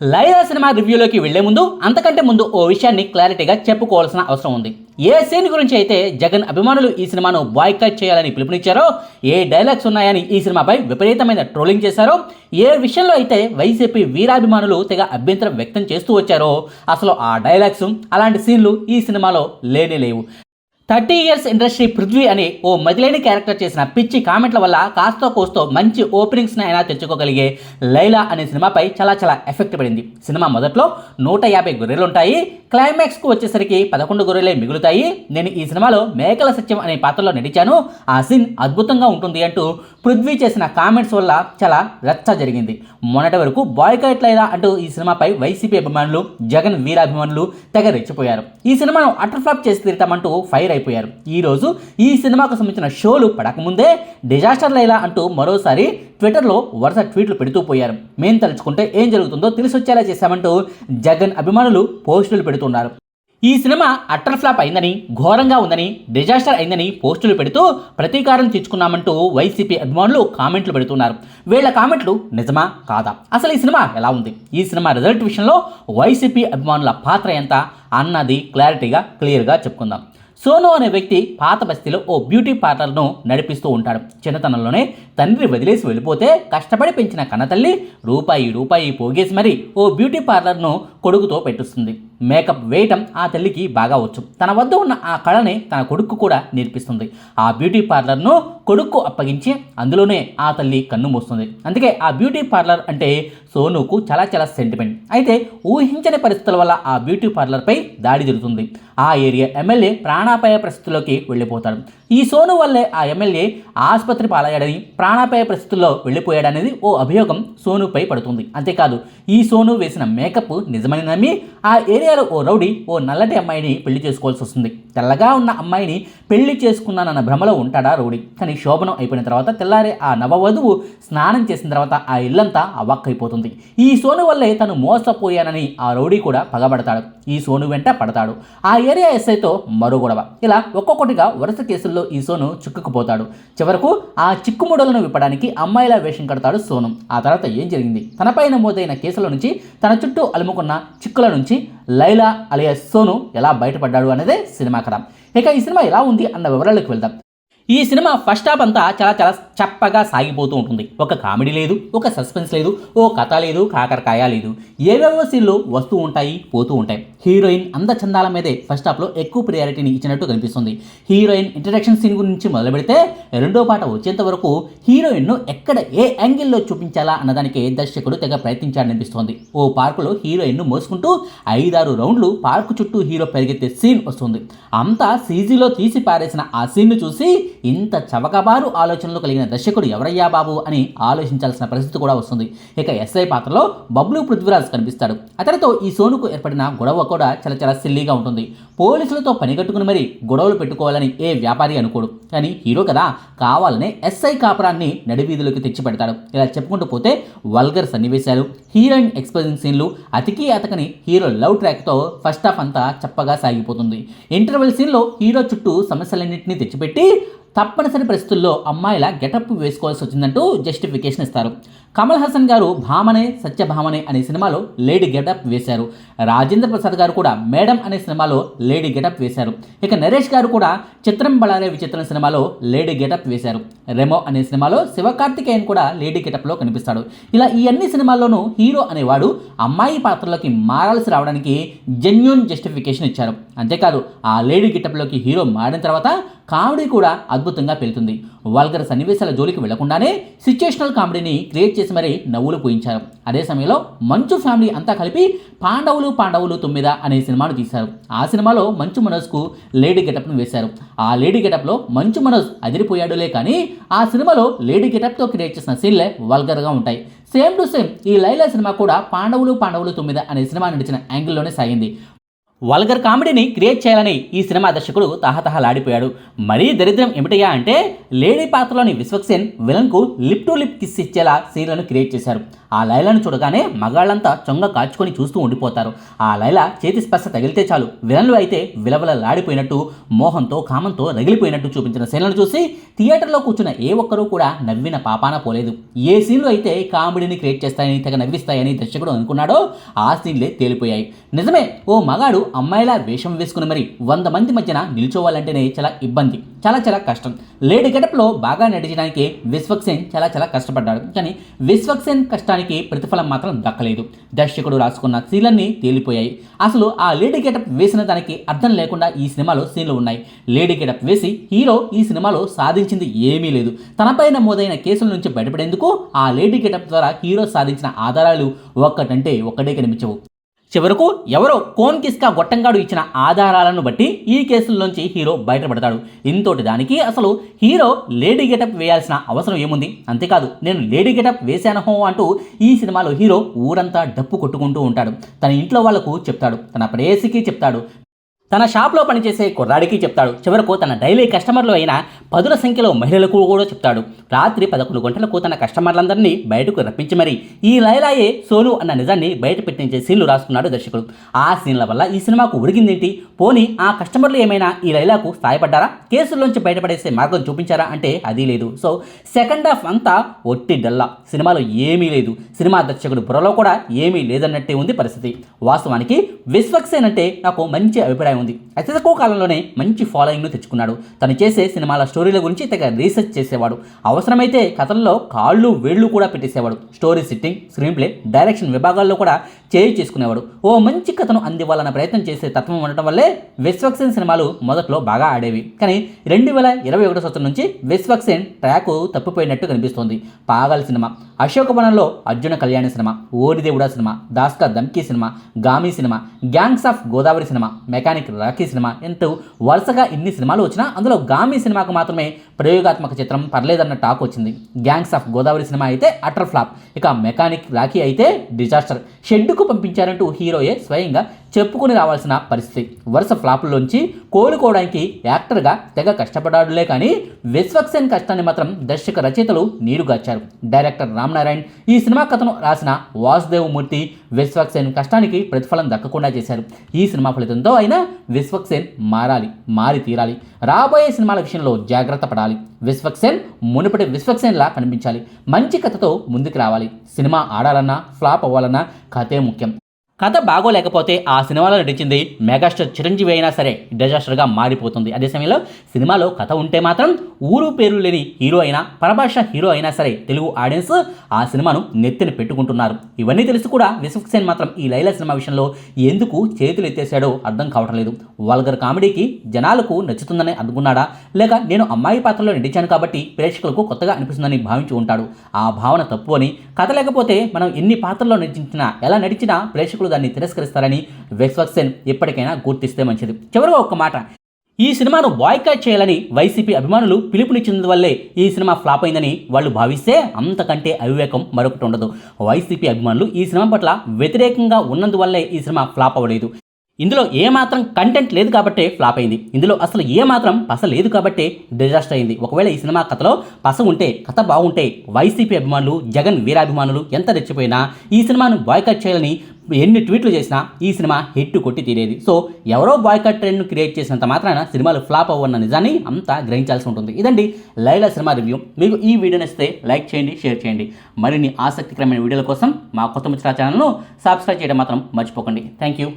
Laila cinema రివ్యూలోకి వెళ్ళే ముందు అంతకంటే ముందు ఓ విషయాన్ని క్లారిటీగా చెప్పుకోవాల్సిన అవసరం ఉంది. ఏ సీన్ గురించి అయితే జగన్ అభిమానులు ఈ సినిమాను బాయ్కట్ చేయాలని పిలుపునిచ్చారో ఏ డైలాగ్స్ ఉన్నాయని ఈ సినిమాపై విపరీతమైన ట్రోలింగ్ చేశారో ఏ విషయంలో అయితే వైసీపీ వీరాభిమానులు తెగ అభ్యంతరం వ్యక్తం చేస్తూ వచ్చారో అసలు ఆ డైలాగ్స్ అలాంటి సీన్లు ఈ సినిమాలో లేనే లేవు. థర్టీ ఇయర్స్ ఇండస్ట్రీ పృథ్వీ అని ఓ మదిలేని క్యారెక్టర్ చేసిన పిచ్చి కామెంట్ల వల్ల కాస్తో కోస్తో మంచి ఓపెనింగ్స్ని అయినా తెచ్చుకోగలిగే లైలా అనే సినిమాపై చాలా చాలా ఎఫెక్ట్ పడింది. సినిమా మొదట్లో నూట యాభై గొర్రెలు ఉంటాయి క్లైమాక్స్కు వచ్చేసరికి పదకొండు గొర్రెలే మిగులుతాయి. నేను ఈ సినిమాలో మేకల సత్యం అనే పాత్రలో నటించాను. ఆ సీన్ అద్భుతంగా ఉంటుంది అంటూ పృథ్వీ చేసిన కామెంట్స్ వల్ల చాలా రచ్చ జరిగింది. మొన్నటి వరకు బాయ్కైట్ లైలా అంటూ ఈ సినిమాపై వైసీపీ అభిమానులు జగన్ వీరాభిమానులు తెగ రెచ్చిపోయారు. ఈ సినిమాను అటర్ ఫ్లాప్ చేసి తీరుతామంటూ ఫైర్ అయిపోయారు. ఈ రోజు ఈ సినిమాకు సంబంధించిన షోలు పడకముందే డిజాస్టర్ లైలా అంటూ మరోసారి ట్విట్టర్లో వరుస ట్వీట్లు పెడుతూ పోయారు. మేం తలుచుకుంటే ఏం జరుగుతుందో తెలిసి వచ్చేలా చేశామంటూ జగన్ అభిమానులు పోస్టులు పెడుతున్నారు. ఈ సినిమా అట్టర్ ఫ్లాప్ అయిందని ఘోరంగా ఉందని డిజాస్టర్ అయిందని పోస్టులు పెడుతూ ప్రతీకారం తీర్చుకున్నామంటూ వైసీపీ అభిమానులు కామెంట్లు పెడుతున్నారు. వీళ్ళ కామెంట్లు నిజమా కాదా? అసలు ఈ సినిమా ఎలా ఉంది? ఈ సినిమా రిజల్ట్ విషయంలో వైసీపీ అభిమానుల పాత్ర ఎంత? అన్నది క్లారిటీగా క్లియర్గా చెప్పుకుందాం. సోను అనే వ్యక్తి పాత బస్తీలో ఓ బ్యూటీ పార్లర్ను నడిపిస్తూ ఉంటాడు. చిన్నతనంలోనే తండ్రి వదిలేసి వెళ్ళిపోతే కష్టపడి పెంచిన కన్నతల్లి రూపాయి రూపాయి పోగేసి మరి ఓ బ్యూటీ పార్లర్ను కొడుకుతో పెట్టిస్తుంది. మేకప్ వేయటం ఆ తల్లికి బాగా వచ్చు. తన వద్ద ఉన్న ఆ కళని తన కొడుకు కూడా నేర్పిస్తుంది. ఆ బ్యూటీ పార్లర్ను కొడుకు అప్పగించి అందులోనే ఆ తల్లి కన్ను మూస్తుంది. అందుకే ఆ బ్యూటీ పార్లర్ అంటే సోనుకు చాలా చాలా సెంటిమెంట్ అయితే ఊహించని పరిస్థితుల వల్ల ఆ బ్యూటీ పార్లర్పై దాడి జరుగుతుంది. ఆ ఏరియా ఎమ్మెల్యే ప్రాణాపాయ పరిస్థితుల్లోకి వెళ్ళిపోతాడు. ఈ సోను వల్లే ఆ ఎమ్మెల్యే ఆసుపత్రి పాలయ్యాడని ప్రాణాపాయ పరిస్థితుల్లో వెళ్ళిపోయాడనేది ఓ అభియోగం సోనుపై పడుతుంది. అంతేకాదు ఈ సోను వేసిన మేకప్ నిజమని నమ్మి ఆ ఏరియాలో ఓ రౌడీ ఓ నల్లటి అమ్మాయిని పెళ్ళి చేసుకోవాల్సి వస్తుంది. తెల్లగా ఉన్న అమ్మాయిని పెళ్ళి చేసుకున్నానన్న భ్రమలో ఉంటాడా రౌడీ? కానీ శోభనం అయిపోయిన తర్వాత తెల్లారే ఆ నవవధువు స్నానం చేసిన తర్వాత ఆ ఇల్లంతా అవాక్కైపోతుంది ఈ సోను వల్లే తను మోసపోయానని ఆ రౌడీ కూడా పగబడతాడు. ఈ సోను వెంట పడతాడు. ఆ ఏరియా ఎస్ఐతో మరో గొడవ. ఇలా ఒక్కొక్కటిగా వరుస కేసుల్లో ఈ సోను చిక్కుకుపోతాడు. చివరకు ఆ చిక్కుముడలను విప్పడానికి అమ్మాయిల వేషం కడతాడు సోను. ఆ తర్వాత ఏం జరిగింది? తనపై నమోదైన కేసుల నుంచి తన చుట్టూ అలుముకున్న చిక్కుల నుంచి లైలా అలియా సోను ఎలా బయటపడ్డాడు అనేదే సినిమా కథ. ఇక ఈ సినిమా ఎలా ఉంది అన్న వివరాలకు వెళ్దాం. ఈ సినిమా ఫస్ట్ హాఫ్ అంతా చాలా చాలా చప్పగా సాగిపోతూ ఉంటుంది. ఒక కామెడీ లేదు ఒక సస్పెన్స్ లేదు ఓ కథ లేదు కాకరకాయ లేదు. ఏవేవో సీన్లు వస్తూ ఉంటాయి పోతూ ఉంటాయి. హీరోయిన్ అందచందాల మీదే ఫస్ట్ హాఫ్లో ఎక్కువ ప్రియారిటీని ఇచ్చినట్టు కనిపిస్తుంది. హీరోయిన్ ఇంట్రడక్షన్ సీన్ గురించి మొదలు పెడితే రెండో పాట వచ్చేంత వరకు హీరోయిన్ను ఎక్కడ ఏ యాంగిల్లో చూపించాలా అన్నదానికి దర్శకుడు తెగ ప్రయత్నించాడనిపిస్తోంది ఓ పార్కులో హీరోయిన్ను మోసుకుంటూ ఐదారు రౌండ్లు పార్కు చుట్టూ హీరో పరిగెత్తే సీన్ వస్తుంది. అంతా సీజీలో తీసి పారేసిన ఆ సీన్ను చూసి ఇంత చవకబారు ఆలోచనలు కలిగిన దర్శకుడు ఎవరయ్యా బాబు అని ఆలోచించాల్సిన పరిస్థితి కూడా వస్తుంది. ఇక ఎస్ఐ పాత్రలో బబ్లు పృథ్వీరాజ్ కనిపిస్తాడు. అతనితో ఈ సోనుకు ఏర్పడిన గొడవ కూడా చాలా చాలా సిల్లీగా ఉంటుంది. పోలీసులతో పనిగట్టుకుని మరి గొడవలు పెట్టుకోవాలని ఏ వ్యాపారి అనుకోడు. కానీ హీరో కదా కావాలనే ఎస్ఐ కాపురాన్ని నడివీధులకు తెచ్చి పెడతాడు ఇలా చెప్పుకుంటూ పోతే వల్గర్ సన్నివేశాలు హీరోయిన్ ఎక్స్పోజింగ్ సీన్లు అతికి అతకని హీరో లవ్ ట్రాక్తో ఫస్ట్ హాఫ్ అంతా చప్పగా సాగిపోతుంది. ఇంటర్వెల్ సీన్లో హీరో చుట్టూ సమస్యలన్నింటినీ తెచ్చిపెట్టి తప్పనిసరి పరిస్థితుల్లో అమ్మాయిల గెటప్ వేసుకోవాల్సి వచ్చిందంటూ జస్టిఫికేషన్ ఇస్తారు. కమల్ హాసన్ గారు భామనే సత్యభామనే అనే సినిమాలో లేడీ గెటప్ వేశారు. రాజేంద్ర ప్రసాద్ గారు కూడా మేడం అనే సినిమాలో లేడీ గెటప్ వేశారు. ఇక నరేష్ గారు కూడా చిత్రం బళారే విచిత్రం సినిమాలో లేడీ గెటప్ వేశారు. రెమో అనే సినిమాలో శివకార్తికేయన్ కూడా లేడీ గెటప్లో కనిపిస్తాడు. ఇలా ఈ అన్ని సినిమాల్లోనూ హీరో అనేవాడు అమ్మాయి పాత్రలోకి మారాల్సి రావడానికి జెన్యున్ జస్టిఫికేషన్ ఇచ్చారు. అంతేకాదు ఆ లేడీ గెటప్లోకి హీరో మారిన తర్వాత కామెడీ కూడా అద్భుతంగా పెళ్తుంది వాల్గర్ సన్నివేశాల జోలికి వెళ్ళకుండానే సిచ్యుయేషనల్ కామెడీని క్రియేట్ చేసి మరీ నవ్వులు పూయించారు. అదే సమయంలో మంచు ఫ్యామిలీ అంతా కలిపి పాండవులు పాండవులు తొమ్మిద అనే సినిమాను తీశారు. ఆ సినిమాలో మంచు మనోజ్కు లేడీ గెటప్ను వేశారు. ఆ లేడీ గెటప్లో మంచు మనోజ్ అదిరిపోయాడులే కానీ ఆ సినిమాలో లేడీ గెటప్తో క్రియేట్ చేసిన సీన్లే వల్గర్గా ఉంటాయి. సేమ్ టు సేమ్ ఈ లైలా సినిమా కూడా పాండవులు పాండవులు తొమ్మిద అనే సినిమా నడిచిన యాంగిల్లోనే సాగింది. వల్గర్ కామెడీని క్రియేట్ చేయాలని ఈ సినిమా దర్శకుడు తహతహలాడిపోయాడు. మరీ దరిద్రం ఏమిటయ్యా అంటే లేడీ పాత్రలోని విశ్వక్సేన్ విలన్కు లిప్ టు లిప్ కిస్ ఇచ్చేలా సీన్లను క్రియేట్ చేశారు. ఆ లైలాను చూడగానే మగాళ్ళంతా చొంగ కాచుకొని చూస్తూ ఉండిపోతారు. ఆ లైల చేతి స్పర్శ తగిలితే చాలు విలన్లు అయితే విలవలలాడిపోయినట్టు మోహంతో కామంతో రగిలిపోయినట్టు చూపించిన సీన్లను చూసి థియేటర్లో కూర్చున్న ఏ ఒక్కరూ కూడా నవ్విన పాపాన పోలేదు. ఏ సీన్లు అయితే కామెడీని క్రియేట్ చేస్తాయని తెగ నవ్విస్తాయని దర్శకుడు అనుకున్నాడో ఆ సీన్లే తేలిపోయాయి. నిజమే ఓ మగాడు అమ్మాయిలా వేషం వేసుకుని మరి వంద మంది మధ్యన నిల్చోవాలంటేనే చాలా ఇబ్బంది. చాలా చాలా కష్టం. లేడీ గెటప్లో బాగా నటించడానికి విశ్వక్సేన్ చాలా చాలా కష్టపడ్డాడు. కానీ విశ్వక్సేన్ కష్టానికి ప్రతిఫలం మాత్రం దక్కలేదు. దర్శకుడు రాసుకున్న సీన్లన్నీ తేలిపోయాయి. అసలు ఆ లేడీ గెటప్ వేసిన దానికి అర్థం లేకుండా ఈ సినిమాలో సీన్లు ఉన్నాయి. లేడీ గెటప్ వేసి హీరో ఈ సినిమాలో సాధించింది ఏమీ లేదు. తనపై నమోదైన కేసుల నుంచి బయటపడేందుకు ఆ లేడీ గెటప్ ద్వారా హీరో సాధించిన ఆధారాలు ఒక్కటంటే ఒక్కటే కనిపించవు. చివరకు ఎవరో కోన్ కిస్కా గొట్టంగాడు ఇచ్చిన ఆధారాలను బట్టి ఈ కేసుల్లోంచి హీరో బయటపడతాడు. ఇంతోటి దానికి అసలు హీరో లేడీ గెటప్ వేయాల్సిన అవసరం ఏముంది? అంతేకాదు నేను లేడీ గెటప్ వేశానహో అంటూ ఈ సినిమాలో హీరో ఊరంతా డప్పు కొట్టుకుంటూ ఉంటాడు. తన ఇంట్లో వాళ్ళకు చెప్తాడు. తన ప్రేయసికి చెప్తాడు. తన షాప్లో పనిచేసే కుర్రాడికి చెప్తాడు. చివరకు తన డైలీ కస్టమర్లు అయిన పదుల సంఖ్యలో మహిళలకు కూడా చెప్తాడు. రాత్రి పదకొండు గంటలకు తన కస్టమర్లందరినీ బయటకు రప్పించి మరి ఈ లైలాయే సోను అన్న నిజాన్ని బయట పెట్టించే సీన్లు రాసుకున్నాడు దర్శకుడు. ఆ సీన్ల వల్ల ఈ సినిమాకు ఉడిగిందేంటి పోనీ ఆ కస్టమర్లు ఏమైనా ఈ లైలాకు సాయపడ్డారా? కేసుల్లోంచి బయటపడేసే మార్గం చూపించారా అంటే అది లేదు. సో సెకండ్ హాఫ్ అంతా ఒట్టి డల్లా. సినిమాలో ఏమీ లేదు. సినిమా దర్శకుడు బుర్రలో కూడా ఏమీ లేదన్నట్టే ఉంది పరిస్థితి. వాస్తవానికి విశ్వక్సేన్ అంటే నాకు మంచి అభిప్రాయం ఉంది. అతి తక్కువ కాలంలోనే మంచి ఫాలోయింగ్ను తెచ్చుకున్నాడు. తను చేసే సినిమాల స్టోరీల గురించి తెగ రీసెర్చ్ చేసేవాడు. అవసరమైతే కథల్లో కాళ్ళు వేళ్ళు కూడా పెట్టేసేవాడు. Story sitting screenplay direction విభాగాల్లో కూడా చేయి చేసుకునేవాడు. ఓ మంచి కథను అందివ్వాలన్న ప్రయత్నం చేసే తత్వం ఉండటం వల్లే విశ్వక్సేన్ సినిమాలు మొదట్లో బాగా ఆడేవి. కానీ రెండు వేల ఇరవై ఒకటో సంవత్సరం నుంచి విశ్వక్సేన్ ట్రాక్ తప్పిపోయినట్టు కనిపిస్తోంది. పాగల్ cinema. అశోకవనంలో Arjuna Kalyani cinema ఓడిదేవుడా cinema Daska Dhamki cinema Gaami cinema gangs of Godavari cinema mechanic Rakhi cinema ఎంతో వరుసగా ఇన్ని సినిమాలు వచ్చినా అందులో గామి సినిమాకు మాత్రమే ప్రయోగాత్మక చిత్రం పర్లేదన్న టాక్ వచ్చింది. గ్యాంగ్స్ ఆఫ్ గోదావరి సినిమా అయితే అటర్ ఫ్లాప్. ఇక మెకానిక్ రాఖీ అయితే డిజాస్టర్. షెడ్డుకు పంపించారంటూ హీరోయే స్వయంగా చెప్పుకొని రావాల్సిన పరిస్థితి. వరుస ఫ్లాపుల్లోంచి కోలుకోవడానికి యాక్టర్గా తెగ కష్టపడాడులే కానీ విశ్వక్సేన్ కష్టాన్ని మాత్రం దర్శక రచయితలు నీరుగార్చారు. డైరెక్టర్ రామ్నారాయణ్ ఈ సినిమా కథను రాసిన వాసుదేవ్ మూర్తి విశ్వక్సేన్ కష్టానికి ప్రతిఫలం దక్కకుండా చేశారు. ఈ సినిమా ఫలితంతో అయినా విశ్వక్సేన్ మారాలి మారి తీరాలి. రాబోయే సినిమాల విషయంలో జాగ్రత్త పడాలి. విశ్వక్సేన్ మునుపటి విశ్వక్సేన్లా కనిపించాలి. మంచి కథతో ముందుకు రావాలి. సినిమా ఆడాలన్నా ఫ్లాప్ అవ్వాలన్నా కథే ముఖ్యం. కథ బాగోలేకపోతే ఆ సినిమాలో నటించింది మెగాస్టార్ చిరంజీవి అయినా సరే డిజాస్టర్గా మారిపోతుంది. అదే సమయంలో సినిమాలో కథ ఉంటే మాత్రం ఊరు పేరు లేని హీరో అయినా పరభాష హీరో అయినా సరే తెలుగు ఆడియన్స్ ఆ సినిమాను నెత్తిన పెట్టుకుంటున్నారు. ఇవన్నీ తెలిసి కూడా విశ్వక్సేన్ మాత్రం ఈ లైలా సినిమా విషయంలో ఎందుకు చేతులు ఎత్తేసాడో అర్థం కావటం లేదు. వల్గర్ కామెడీకి జనాలకు నచ్చుతుందని అనుకున్నాడా? లేక నేను అమ్మాయి పాత్రలో నటించాను కాబట్టి ప్రేక్షకులకు కొత్తగా అనిపిస్తుందని భావించి ఉంటాడు. ఆ భావన తప్పు అని. కథ లేకపోతే మనం ఎన్ని పాత్రల్లో నటించినా ఎలా నటించినా ప్రేక్షకులు దాన్ని తిరస్కరిస్తారని విశ్వక్సేన్ ఎప్పటికైనా గుర్తిస్తే మంచిది. చివరిగా ఒక్క మాట. ఈ సినిమాను బాయ్కాట్ చేయాలని వైసీపీ అభిమానులు పిలుపునిచ్చినందువల్లే ఈ సినిమా ఫ్లాప్ అయిందని వాళ్ళు భావిస్తే అంతకంటే అవివేకం మరొకటి ఉండదు. వైసీపీ అభిమానులు ఈ సినిమా పట్ల వ్యతిరేకంగా ఉన్నందువల్లే ఈ సినిమా ఫ్లాప్ అవ్వలేదు. ఇందులో ఏమాత్రం కంటెంట్ లేదు కాబట్టే ఫ్లాప్ అయింది. ఇందులో అసలు ఏమాత్రం పస లేదు కాబట్టే డిజాస్టర్ అయింది. ఒకవేళ ఈ సినిమా కథలో పస ఉంటే కథ బాగుంటే వైసీపీ అభిమానులు జగన్ వీరాభిమానులు ఎంత రెచ్చిపోయినా ఈ సినిమాను బాయ్కట్ చేయాలని ఎన్ని ట్వీట్లు చేసినా ఈ సినిమా హిట్ కొట్టి తీరేది. సో ఎవరో బాయ్కట్ ట్రెండ్ను క్రియేట్ చేసినంత మాత్రాన సినిమాలు ఫ్లాప్ అవ్వన్న నిజాన్ని అంతా గ్రహించాల్సి ఉంటుంది. ఇదండి లైలా సినిమా రివ్యూ. మీకు ఈ వీడియో నచ్చితే లైక్ చేయండి షేర్ చేయండి. మరిన్ని ఆసక్తికరమైన వీడియోల కోసం మా కొత్త ముచ్చరా ఛానల్ను సబ్స్క్రైబ్ చేయడం మాత్రం మర్చిపోకండి. Thank you